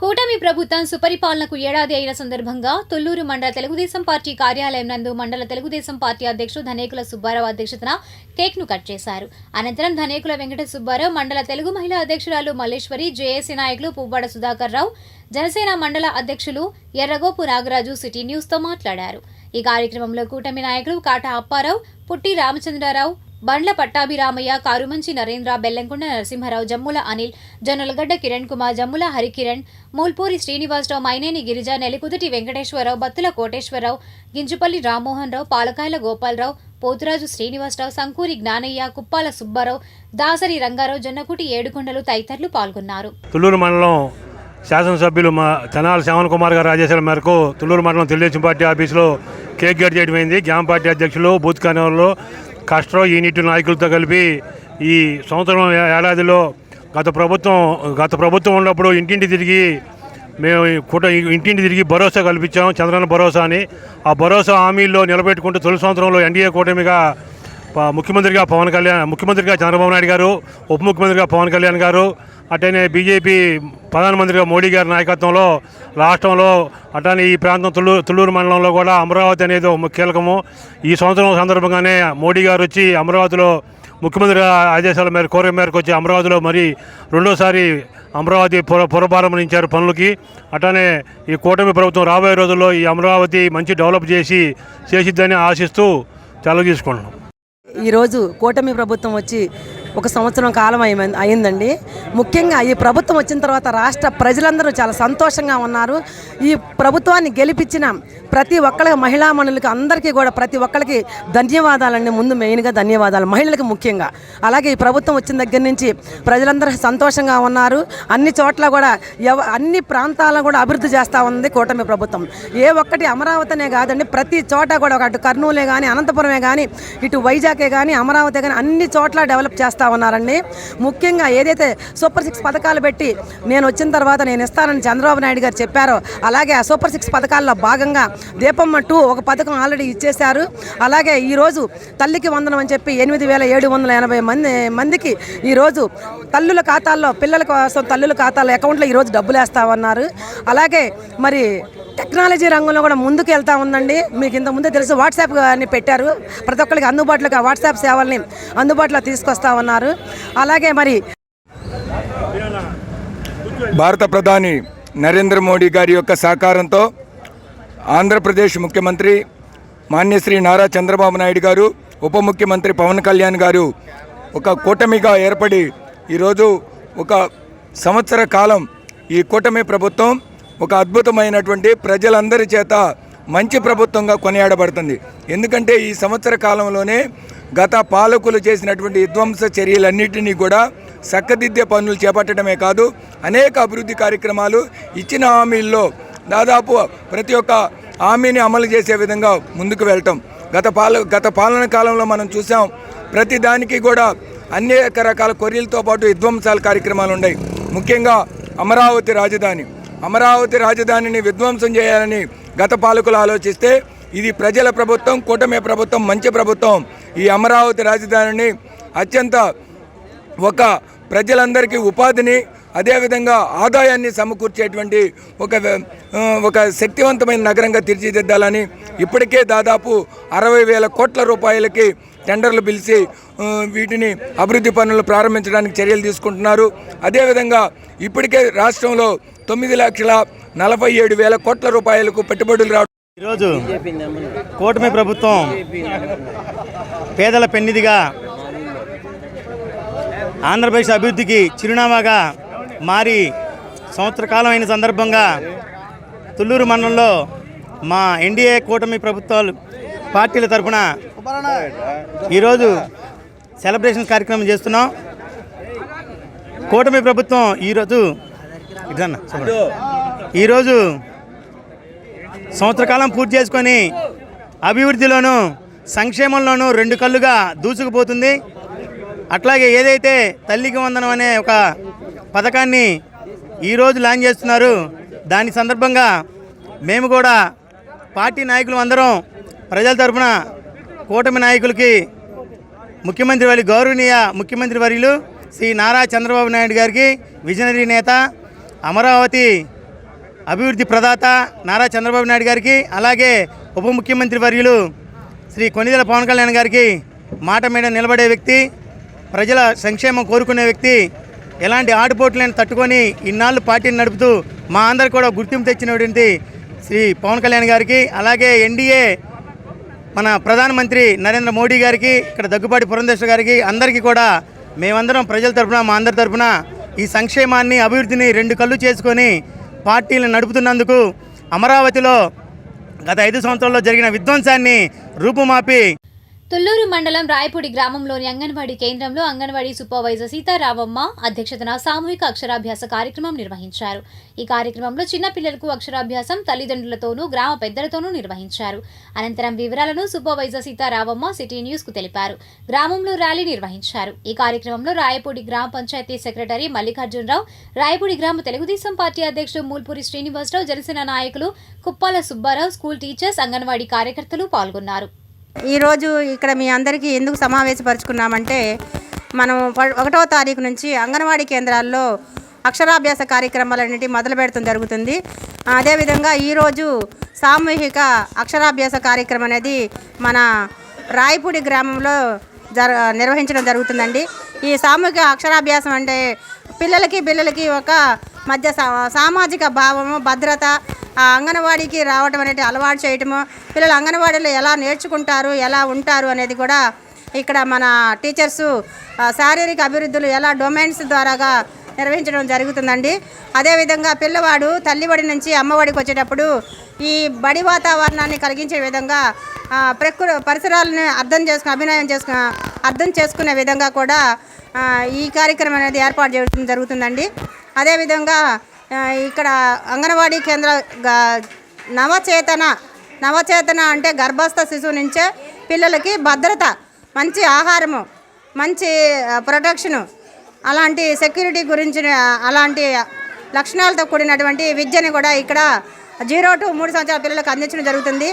కూటమి ప్రభుత్వం సుపరిపాలనకు ఏడాది అయిన సందర్భంగా తొల్లూరు మండల తెలుగుదేశం పార్టీ కార్యాలయం నందు మండల తెలుగుదేశం పార్టీ అధ్యక్షుడు ధనేకుల సుబ్బారావు అధ్యక్షతన కేక్ను కట్ చేశారు. అనంతరం ధనేకుల వెంకట సుబ్బారావు మండల తెలుగు మహిళా అధ్యక్షురాలు మల్లేశ్వరి జేఏసీ నాయకులు పువ్వాడ సుధాకర్ రావు జనసేన మండల అధ్యక్షులు ఎర్రగోపు నాగరాజు సిటీ న్యూస్తో మాట్లాడారు. ఈ కార్యక్రమంలో కూటమి నాయకులు కాటా అప్పారావు పుట్టి రామచంద్రరావు బండ్ల పట్టాభిరామయ్య కారుమంచి నరేంద్ర బెల్లంకొండ నరసింహారావు జమ్ముల అనిల్ జొన్నలగడ్డ కిరణ్ కుమార్ జమ్ముల హరికిరణ్ మూల్పూరి శ్రీనివాసరావు మైనేని గిరిజ నెలికుదుటి వెంకటేశ్వరరావు బత్తుల కోటేశ్వరరావు గింజుపల్లి రామ్మోహన్ రావు పాలకాయల గోపాలరావు పోతురాజు శ్రీనివాసరావు సంకూరి జ్ఞానయ్య కుప్పాల సుబ్బారావు దాసరి రంగారావు జొన్నకుటి ఏడుకొండలు తదితరులు పాల్గొన్నారు. తుళ్ళూరు మండలం శాసనసభ్యులు మా తెనాల శ్యామల్ కుమార్ గారు ఆదేశాల మేరకు తుళ్ళూరు మండలం తెలుగుదేశం పార్టీ ఆఫీసులో కేక్ కట్ చేయడం అయింది పార్టీ అధ్యక్షులు బూత్ కన్వీనర్లు కాస్ట్రో యూనిట్ నాయకులతో కలిపి ఈ సంవత్సరం ఏడాదిలో గత ప్రభుత్వం గత ప్రభుత్వం ఉన్నప్పుడు ఇంటింటి తిరిగి మేము ఈ కూట ఇంటింటి తిరిగి భరోసా కల్పించాము చంద్రన్న భరోసా అని. ఆ భరోసా హామీల్లో నిలబెట్టుకుంటూ తొలి సంవత్సరంలో ఎన్డీఏ కూటమిగా ముఖ్యమంత్రిగా పవన్ కళ్యాణ్ ముఖ్యమంత్రిగా చంద్రబాబు నాయుడు గారు ఉప ముఖ్యమంత్రిగా పవన్ కళ్యాణ్ గారు అట్టనే బీజేపీ ప్రధానమంత్రిగా మోడీ గారి నాయకత్వంలో రాష్ట్రంలో అట్టనే ఈ ప్రాంతం తుళ్ళూరు తుళ్ళూరు మండలంలో కూడా అమరావతి అనేది ఒక కీలకము. ఈ సంవత్సరం సందర్భంగానే మోడీ గారు వచ్చి అమరావతిలో ముఖ్యమంత్రి ఆదేశాల మేరకు కోరిక మేరకు వచ్చి అమరావతిలో మరి రెండోసారి అమరావతి పుర పురపారంభించారు పనులకి. అట్లానే ఈ కూటమి ప్రభుత్వం రాబోయే రోజుల్లో ఈ అమరావతి మంచి డెవలప్ చేసి చేసిద్దని ఆశిస్తూ సెలవు తీసుకుంటున్నాం. ఈరోజు కూటమి ప్రభుత్వం వచ్చి ఒక సంవత్సరం కాలం అయి- అయిందండి. ముఖ్యంగా ఈ ప్రభుత్వం వచ్చిన తర్వాత రాష్ట్ర ప్రజలందరూ చాలా సంతోషంగా ఉన్నారు. ఈ ప్రభుత్వాన్ని గెలిపించిన ప్రతి ఒక్కరికి మహిళామణులకి అందరికీ కూడా ప్రతి ఒక్కరికి ధన్యవాదాలండి. ముందు మెయిన్గా ధన్యవాదాలు. మహిళలకు ముఖ్యంగా. అలాగే ఈ ప్రభుత్వం వచ్చిన దగ్గర నుంచి ప్రజలందరూ సంతోషంగా ఉన్నారు. అన్ని చోట్ల కూడా ఎవ అన్ని ప్రాంతాలను కూడా అభివృద్ధి చేస్తూ ఉంది కూటమి ప్రభుత్వం. ఏ ఒక్కటి అమరావతినే కాదండి ప్రతి చోట కూడా ఒక అటు కర్నూలే కానీ అనంతపురమే కానీ ఇటు వైజాగే కానీ అమరావతి కానీ అన్ని చోట్ల డెవలప్ చేస్తూ ఉన్నారండి ముఖ్యంగా ఏదైతే సూపర్ సిక్స్ పథకాలు పెట్టి నేను వచ్చిన తర్వాత నేను ఇస్తానని చంద్రబాబు నాయుడు గారు చెప్పారో అలాగే ఆ సూపర్ సిక్స్ పథకాల్లో భాగంగా దీపమ్మ టూ ఒక పథకం ఆల్రెడీ ఇచ్చేశారు. అలాగే ఈరోజు తల్లికి వందనం అని చెప్పి ఎనిమిది వేల ఏడు వందల ఎనభై మంది మందికి ఈరోజు తల్లుల ఖాతాల్లో పిల్లల కోసం తల్లుల ఖాతాల్లో అకౌంట్లో ఈరోజు డబ్బులు వేస్తామన్నారు. అలాగే మరి టెక్నాలజీ రంగంలో కూడా ముందుకు వెళ్తా ఉందండి. మీకు ఇంత ముందే తెలుసు వాట్సాప్ అని పెట్టారు. ప్రతి ఒక్కరికి అందుబాటులోకి వాట్సాప్ సేవల్ని అందుబాటులో తీసుకొస్తా ఉన్నారు. అలాగే మరి భారత ప్రధాని నరేంద్ర మోడీ గారి యొక్క సహకారంతో ఆంధ్రప్రదేశ్ ముఖ్యమంత్రి మాన్యశ్రీ నారా చంద్రబాబు నాయుడు గారు ఉప ముఖ్యమంత్రి పవన్ కళ్యాణ్ గారు ఒక కూటమిగా ఏర్పడి ఈరోజు ఒక సంవత్సర కాలం ఈ కూటమి ప్రభుత్వం ఒక అద్భుతమైనటువంటి ప్రజలందరి చేత మంచి ప్రభుత్వంగా కొనియాడబడుతుంది. ఎందుకంటే ఈ సంవత్సర కాలంలోనే గత పాలకులు చేసినటువంటి విధ్వంస చర్యలన్నింటినీ కూడా చక్కదిద్దే పనులు చేపట్టడమే కాదు అనేక అభివృద్ధి కార్యక్రమాలు ఇచ్చిన హామీల్లో దాదాపు ప్రతి ఒక్క హామీని అమలు చేసే విధంగా ముందుకు వెళ్ళటం గత పాల గత పాలన కాలంలో మనం చూసాం ప్రతి దానికి కూడా అనేక రకాల కొర్రీలతో పాటు విధ్వంసాల కార్యక్రమాలు ఉన్నాయి. ముఖ్యంగా అమరావతి రాజధాని. అమరావతి రాజధానిని విధ్వంసం చేయాలని గత పాలకులు ఆలోచిస్తే ఇది ప్రజల ప్రభుత్వం కూటమి ప్రభుత్వం మంచి ప్రభుత్వం. ఈ అమరావతి రాజధానిని అత్యంత ఒక ప్రజలందరికీ ఉపాధిని అదేవిధంగా ఆదాయాన్ని సమకూర్చేటువంటి ఒక ఒక శక్తివంతమైన నగరంగా తీర్చిదిద్దాలని ఇప్పటికే దాదాపు అరవై వేల కోట్ల రూపాయలకి టెండర్లు పిలిచి వీటిని అభివృద్ధి పనులు ప్రారంభించడానికి చర్యలు తీసుకుంటున్నారు. అదేవిధంగా ఇప్పటికే రాష్ట్రంలో తొమ్మిది లక్షల నలభై ఏడు వేల కోట్ల రూపాయలకు పెట్టుబడులు రావడం ఈరోజు కూటమి ప్రభుత్వం పేదల పెన్నిదిగా ఆంధ్రప్రదేశ్ అభివృద్ధికి చిరునామాగా మారి సంవత్సర కాలం అయిన సందర్భంగా తుళ్ళూరు మండలంలో మా ఎన్డీఏ కూటమి ప్రభుత్వాలు పార్టీల తరఫున ఈరోజు సెలబ్రేషన్ కార్యక్రమం చేస్తున్నాం. కూటమి ప్రభుత్వం ఈరోజు ఇదన్న ఈరోజు సంవత్సర కాలం పూర్తి చేసుకొని అభివృద్ధిలోనూ సంక్షేమంలోనూ రెండు కళ్ళుగా దూసుకుపోతుంది. అట్లాగే ఏదైతే తల్లికి వందనం అనే ఒక పథకాన్ని ఈరోజు లాంచ్ చేస్తున్నారు దాని సందర్భంగా మేము కూడా పార్టీ నాయకులు అందరం ప్రజల తరఫున కూటమి నాయకులకి ముఖ్యమంత్రి వారి గౌరవనీయ ముఖ్యమంత్రి వర్యులు శ్రీ నారా చంద్రబాబు నాయుడు గారికి విజనరీ నేత అమరావతి అభివృద్ధి ప్రదాత నారా చంద్రబాబు నాయుడు గారికి అలాగే ఉప ముఖ్యమంత్రి వర్యులు శ్రీ కొనిదెల పవన్ కళ్యాణ్ గారికి మాట మీద నిలబడే వ్యక్తి ప్రజల సంక్షేమం కోరుకునే వ్యక్తి ఎలాంటి ఆటుపోట్లను తట్టుకొని ఇన్నాళ్ళు పార్టీని నడుపుతూ మా అందరు కూడా గుర్తింపు తెచ్చినటువంటి శ్రీ పవన్ కళ్యాణ్ గారికి అలాగే ఎన్డీఏ మన ప్రధానమంత్రి నరేంద్ర మోడీ గారికి ఇక్కడ దగ్గుబాటి పురంధేశ్వర గారికి అందరికీ కూడా మేమందరం ప్రజల తరఫున మా అందరి తరపున ఈ సంక్షేమాన్ని అభివృద్ధిని రెండు కళ్ళు చేసుకొని పార్టీలను నడుపుతున్నందుకు అమరావతిలో గత ఐదు సంవత్సరాల్లో జరిగిన విధ్వంసాన్ని రూపుమాపి తుళ్ళూరు మండలం రాయపూడి గ్రామంలోని అంగన్వాడీ కేంద్రంలో అంగన్వాడీ సూపర్వైజర్ సీతారామమ్మ అధ్యక్షతన సామూహిక అక్షరాభ్యాస కార్యక్రమం నిర్వహించారు. ఈ కార్యక్రమంలో చిన్నపిల్లలకు అక్షరాభ్యాసం తల్లిదండ్రులతోనూ గ్రామ పెద్దలతోనూ నిర్వహించారు. అనంతరం వివరాలను సూపర్వైజర్ సీతారామమ్మ సిటీ న్యూస్కు తెలిపారు. గ్రామంలో ర్యాలీ నిర్వహించారు. ఈ కార్యక్రమంలో రాయపూడి గ్రామ పంచాయతీ సెక్రటరీ మల్లికార్జునరావు రాయపూడి గ్రామ తెలుగుదేశం పార్టీ అధ్యక్షుడు మూల్పూరి శ్రీనివాసరావు జనసేన నాయకులు కుప్పాల సుబ్బారావు స్కూల్ టీచర్స్ అంగన్వాడీ కార్యకర్తలు పాల్గొన్నారు. ఈరోజు ఇక్కడ మీ అందరికీ ఎందుకు సమావేశపరుచుకున్నామంటే మనం ఒకటవ తారీఖు నుంచి అంగన్వాడీ కేంద్రాల్లో అక్షరాభ్యాస కార్యక్రమాలన్నిటి మొదలు పెడతాం జరుగుతుంది. అదేవిధంగా ఈరోజు సామూహిక అక్షరాభ్యాస కార్యక్రమం అనేది మన రాయపూడి గ్రామంలో జర నిర్వహించడం జరుగుతుందండి. ఈ సామూహిక అక్షరాభ్యాసం అంటే పిల్లలకి పిల్లలకి ఒక మధ్య సా- సామాజిక భావము భద్రత ఆ అంగన్వాడీకి రావటం అనేది అలవాటు చేయటము పిల్లలు అంగన్వాడీలో ఎలా నేర్చుకుంటారు ఎలా ఉంటారు అనేది కూడా ఇక్కడ మన టీచర్సు శారీరక అభివృద్ధులు ఎలా డొమైన్స్ ద్వారాగా నిర్వహించడం జరుగుతుందండి. అదేవిధంగా పిల్లవాడు తల్లిబడి నుంచి అమ్మఒడికి వచ్చేటప్పుడు ఈ బడి వాతావరణాన్ని కలిగించే విధంగా ప్రకృ పరిసరాలను అర్థం చేసుకుని అభినయం చేసుకు అర్థం చేసుకునే విధంగా కూడా ఈ కార్యక్రమం అనేది ఏర్పాటు చేయడం జరుగుతుందండి. అదేవిధంగా ఇక్కడ అంగన్వాడీ కేంద్ర నవచేతన నవచేతన అంటే గర్భస్థ శిశువు నుంచే పిల్లలకి భద్రత మంచి ఆహారము మంచి ప్రొటెక్షను అలాంటి సెక్యూరిటీ గురించి అలాంటి లక్షణాలతో కూడినటువంటి విద్యని కూడా ఇక్కడ జీరో టు మూడు సంవత్సరాల పిల్లలకు అందించడం జరుగుతుంది.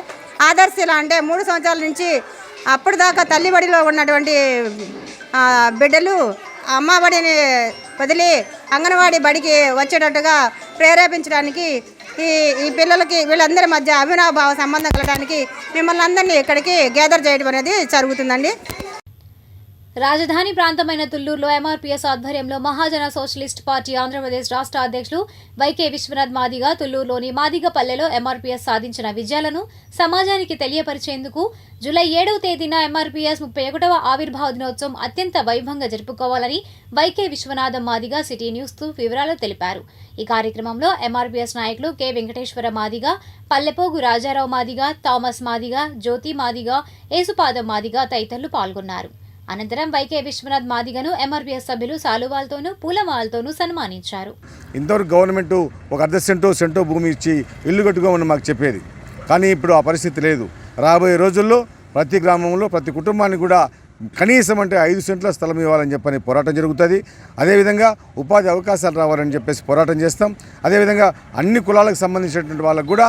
ఆదర్శిల అంటే మూడు సంవత్సరాల నుంచి అప్పటిదాకా తల్లిబడిలో ఉన్నటువంటి బిడ్డలు అమ్మబడిని వదిలి అంగన్వాడీ బడికి వచ్చేటట్టుగా ప్రేరేపించడానికి ఈ ఈ పిల్లలకి వీళ్ళందరి మధ్య అవినాభావ సంబంధం కలగడానికి మిమ్మల్ని అందరినీ ఇక్కడికి గ్యాదర్ చేయడం అనేది జరుగుతుందండి. రాజధాని ప్రాంతమైన తుళ్ళూరులో ఎంఆర్పీఎస్ ఆధ్వర్యంలో మహాజన సోషలిస్ట్ పార్టీ ఆంధ్రప్రదేశ్ రాష్ట్ర అధ్యక్షులు వైకే విశ్వనాథ్ మాదిగ తుళ్ళూరులోని మాదిగ పల్లెలో ఎంఆర్పీఎస్ సాధించిన విజయాలను సమాజానికి తెలియపరిచేందుకు జూలై ఏడవ తేదీన ఎంఆర్పీఎస్ ముప్పై ఒకటవ ఆవిర్భావ దినోత్సవం అత్యంత వైభవంగా జరుపుకోవాలని YK Vishwanatham Madiga city news వివరాలు తెలిపారు. ఈ కార్యక్రమంలో ఎంఆర్పీఎస్ నాయకులు కె వెంకటేశ్వర మాదిగ పల్లెపోగు రాజారావు మాదిగ థామస్ మాదిగ జ్యోతి మాదిగ ఏసుపాదం మాదిగ తదితరులు పాల్గొన్నారు. అనంతరం వైకే విశ్వనాథ్ మాదిగను ఎంఆర్పీఎస్ సభ్యులు సాలువాలతోనూ పూలమాలతోనూ సన్మానించారు. ఇంతవరకు గవర్నమెంట్ ఒక అర్ధ సెంటో సెంటో భూమి ఇచ్చి ఇల్లు కట్టుకోమని మాకు చెప్పేది. కానీ ఇప్పుడు ఆ పరిస్థితి లేదు. రాబోయే రోజుల్లో ప్రతి గ్రామంలో ప్రతి కుటుంబానికి కూడా కనీసం అంటే ఐదు సెంట్ల స్థలం ఇవ్వాలని చెప్పని పోరాటం జరుగుతుంది. అదేవిధంగా ఉపాధి అవకాశాలు రావాలని చెప్పేసి పోరాటం చేస్తాం. అదేవిధంగా అన్ని కులాలకు సంబంధించినటువంటి వాళ్ళకు కూడా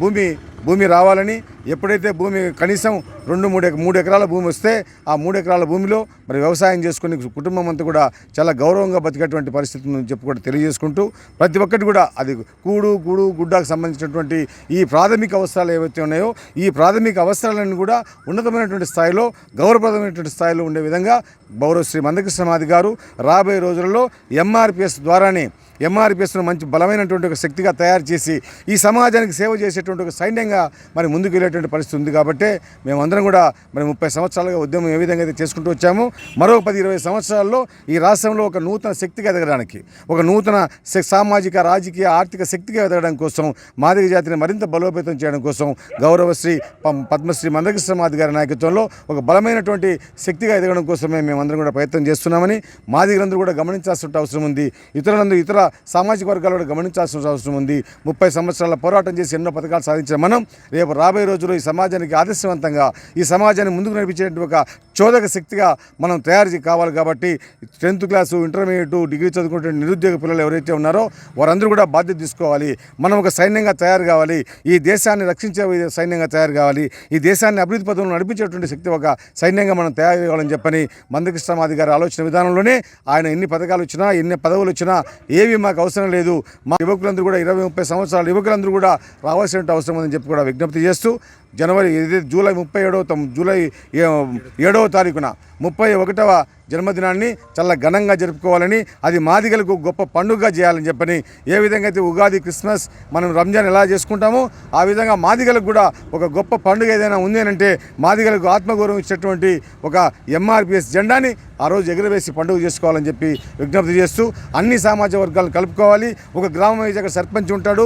భూమి భూమి రావాలని ఎప్పుడైతే భూమి కనీసం రెండు మూడు మూడు ఎకరాల భూమి వస్తే ఆ మూడు ఎకరాల భూమిలో మరి వ్యవసాయం చేసుకుని కుటుంబం అంతా కూడా చాలా గౌరవంగా బతికేటువంటి పరిస్థితి చెప్పి కూడా తెలియజేసుకుంటూ ప్రతి ఒక్కటి కూడా అది కూడు గూడు గుడ్డకు సంబంధించినటువంటి ఈ ప్రాథమిక అవసరాలు ఏవైతే ఉన్నాయో ఈ ప్రాథమిక అవసరాలను కూడా ఉన్నతమైనటువంటి స్థాయిలో గౌరవప్రదమైనటువంటి స్థాయిలో ఉండే విధంగా గౌరవ శ్రీ మందకృష్ణమాది గారు రాబోయే రోజులలో ఎంఆర్పిఎస్ ద్వారానే ఎంఆర్పిఎస్ను మంచి బలమైనటువంటి ఒక శక్తిగా తయారు చేసి ఈ సమాజానికి సేవ చేసేటువంటి ఒక సైన్యంగా మరి ముందుకు వెళ్ళేటువంటి పరిస్థితి ఉంది కాబట్టి మేమందరం కూడా మరి ముప్పై సంవత్సరాలుగా ఉద్యమం ఏ విధంగా అయితే చేసుకుంటూ వచ్చామో మరో పది ఇరవై సంవత్సరాల్లో ఈ రాష్ట్రంలో ఒక నూతన శక్తిగా ఎదగడానికి ఒక నూతన సామాజిక రాజకీయ ఆర్థిక శక్తిగా ఎదగడం కోసం మాదిగ జాతిని మరింత బలోపేతం చేయడం కోసం గౌరవశ్రీ పం- పద్మశ్రీ మందకృష్ణ మాది గారి నాయకత్వంలో ఒక బలమైనటువంటి శక్తిగా ఎదగడం కోసమే మేమందరం కూడా ప్రయత్నం చేస్తున్నామని మాదిగలందరూ కూడా గమనించాల్సిన అవసరం ఉంది. ఇతరులందరూ ఇతర సామాజిక వర్గాలు కూడా గమనించాల్సిన అవసరం ఉంది. ముప్పై సంవత్సరాల పోరాటం చేసి ఎన్నో పథకాలు సాధించిన మనం రేపు రాబోయే రోజుల్లో ఈ సమాజానికి ఆదర్శవంతంగా ఈ సమాజాన్ని ముందుకు నడిపించేటువంటి ఒక చోదక శక్తిగా మనం తయారు కావాలి కాబట్టి టెన్త్ క్లాసు ఇంటర్మీడియట్ డిగ్రీ చదువుకుంటే నిరుద్యోగ పిల్లలు ఎవరైతే ఉన్నారో వారందరూ కూడా బాధ్యత తీసుకోవాలి. మనం ఒక సైన్యంగా తయారు కావాలి. ఈ దేశాన్ని రక్షించే సైన్యంగా తయారు కావాలి. ఈ దేశాన్ని అభివృద్ధి పథంలో నడిపించేటువంటి శక్తి ఒక సైన్యంగా మనం తయారు కావాలని చెప్పని మందకృష్ణమాది గారి ఆలోచన విధానంలోనే ఆయన ఎన్ని పథకాలు వచ్చినా ఎన్ని పదవులు వచ్చినా ఏవి మాకు అవసరం లేదు. మా యువకులందరూ కూడా ఇరవై ముప్పై సంవత్సరాల యువకులందరూ కూడా రావాల్సిన అవసరం ఉందని చెప్పి కూడా విజ్ఞప్తి చేస్తూ జనవరి ఏదైతే జూలై ముప్పై ఏడవ జూలై ఏడవ తారీఖున ముప్పై ఒకటవ జన్మదినాన్ని చాలా ఘనంగా జరుపుకోవాలని అది మాదిగలకు గొప్ప పండుగగా చేయాలని చెప్పని ఏ విధంగా అయితే ఉగాది క్రిస్మస్ మనం రంజాన్ ఎలా చేసుకుంటామో ఆ విధంగా మాదిగలకు కూడా ఒక గొప్ప పండుగ ఏదైనా ఉంది అంటే మాదిగలకు ఆత్మగౌరవం ఇచ్చేటువంటి ఒక ఎంఆర్పిఎస్ జెండాని ఆ రోజు ఎగురవేసి పండుగ చేసుకోవాలని చెప్పి విజ్ఞప్తి చేస్తూ అన్ని సామాజిక వర్గాలను కలుపుకోవాలి. ఒక గ్రామం అయితే అక్కడ సర్పంచ్ ఉంటాడు.